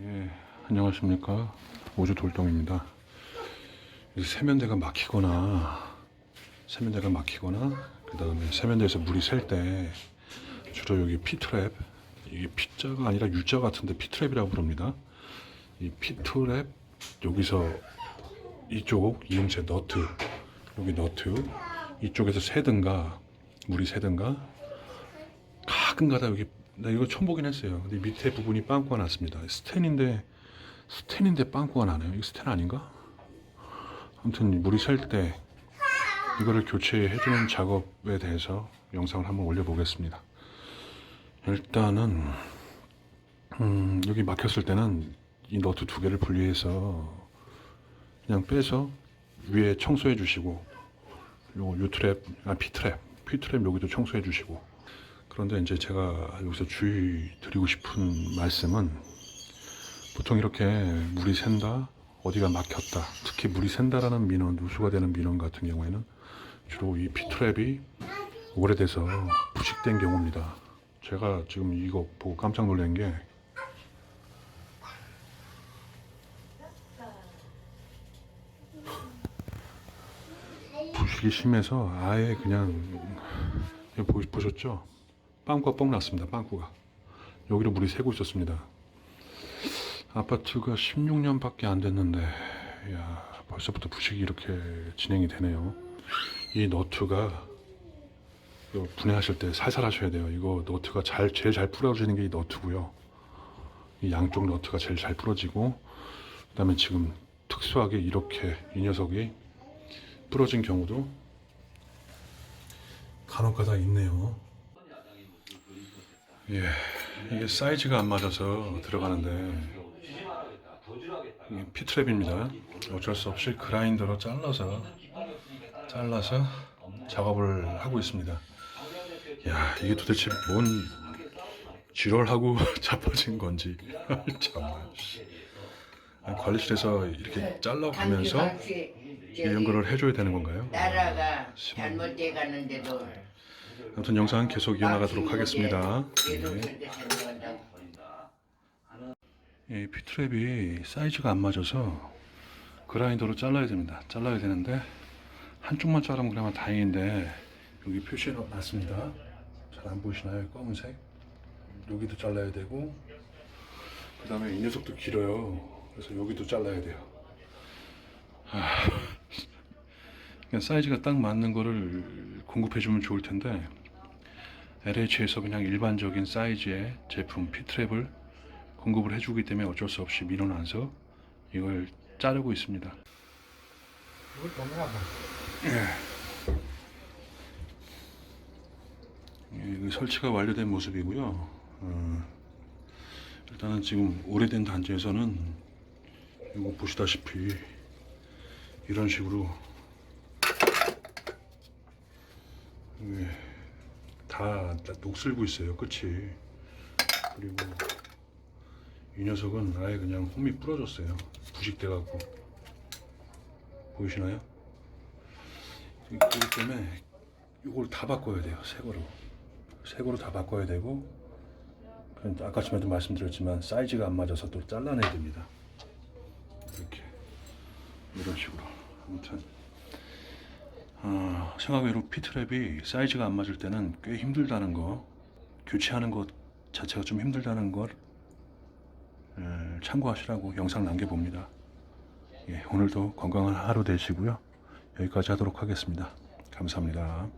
예, 안녕하십니까. 오주 돌동입니다. 이 세면대가 막히거나, 세면대가 막히거나, 그 다음에 세면대에서 물이 셀 때, 주로 여기 피트랩, 이게 P자가 아니라 U자 같은데 피트랩이라고 부릅니다. 이 피트랩, 여기서 이쪽 이용체 너트, 여기 너트, 이쪽에서 새든가, 물이 새든가, 가끔가다 여기 나 이거 처음 보긴 했어요. 근데 밑에 부분이 빵꾸가 났습니다. 스텐인데 스텐인데 빵꾸가 나네요. 이거 스텐 아닌가? 아무튼 물이 셀 때 이거를 교체해주는 작업에 대해서 영상을 한번 올려보겠습니다. 일단은 음, 여기 막혔을 때는 이 너트 두 개를 분리해서 그냥 빼서 위에 청소해 주시고 요 유트랩, 아 피트랩, 피트랩 여기도 청소해 주시고 그런데 이제 제가 여기서 주의 드리고 싶은 말씀은 보통 이렇게 물이 샌다, 어디가 막혔다, 특히 물이 샌다라는 민원, 누수가 되는 민원 같은 경우에는 주로 이 피트랩이 오래돼서 부식된 경우입니다. 제가 지금 이거 보고 깜짝 놀란 게 부식이 심해서 아예 그냥 보셨죠? 빵꾸가 뻥 났습니다. 빵꾸가 여기로 물이 새고 있었습니다. 아파트가 16년밖에 안 됐는데 야 벌써부터 부식이 이렇게 진행이 되네요. 이 너트가 분해하실 때 살살 하셔야 돼요. 이거 너트가 잘 제일 잘 부러지는 게 이 너트고요. 이 양쪽 너트가 제일 잘 부러지고 그다음에 지금 특수하게 이렇게 이 녀석이 부러진 경우도 간혹가다 있네요. 예, 이게 사이즈가 안 맞아서 들어가는데 이게 피트랩입니다. 어쩔 수 없이 그라인더로 잘라서 잘라서 작업을 하고 있습니다. 야, 이게 도대체 뭔 지랄하고 자빠진 건지. 아니, 관리실에서 이렇게 잘라가면서 거를 해줘야 되는 건가요? 나라가 잘못돼 가는데도 아무튼 영상 계속 이어나가도록 하겠습니다. 계속 네. 이 피트랩이 사이즈가 안 맞아서 그라인더로 잘라야 됩니다. 잘라야 되는데 한쪽만 자르면 그나마 다행인데 여기 표시가 났습니다. 잘 안 보이시나요? 검은색. 여기도 잘라야 되고 그 다음에 이 녀석도 길어요. 그래서 여기도 잘라야 돼요. 아, 그냥 사이즈가 딱 맞는 거를 공급해주면 좋을 텐데 LH에서 그냥 일반적인 사이즈의 제품 피트랩을 공급을 해주기 때문에 어쩔 수 없이 민원안서 이걸 자르고 있습니다. 이걸 넘어가봐. 예, 이거 설치가 완료된 모습이고요. 어, 일단은 지금 오래된 단지에서는 이거 보시다시피 이런 식으로 다 녹슬고 있어요. 끝이 그리고 이 녀석은 아예 그냥 홈이 부러졌어요. 부식돼 갖고 보이시나요? 그렇기 때문에 이걸 다 바꿔야 돼요. 새 거로. 새 거로 다 바꿔야 되고 아까 전에도 말씀드렸지만 사이즈가 안 맞아서 또 잘라내야 됩니다. 이렇게 이런 식으로 아무튼 아, 생각외로 피트랩이 사이즈가 안 맞을 때는 꽤 힘들다는 거 교체하는 것 자체가 좀 힘들다는 걸 에, 참고하시라고 영상 남겨봅니다. 예, 오늘도 건강한 하루 되시고요. 여기까지 하도록 하겠습니다. 감사합니다.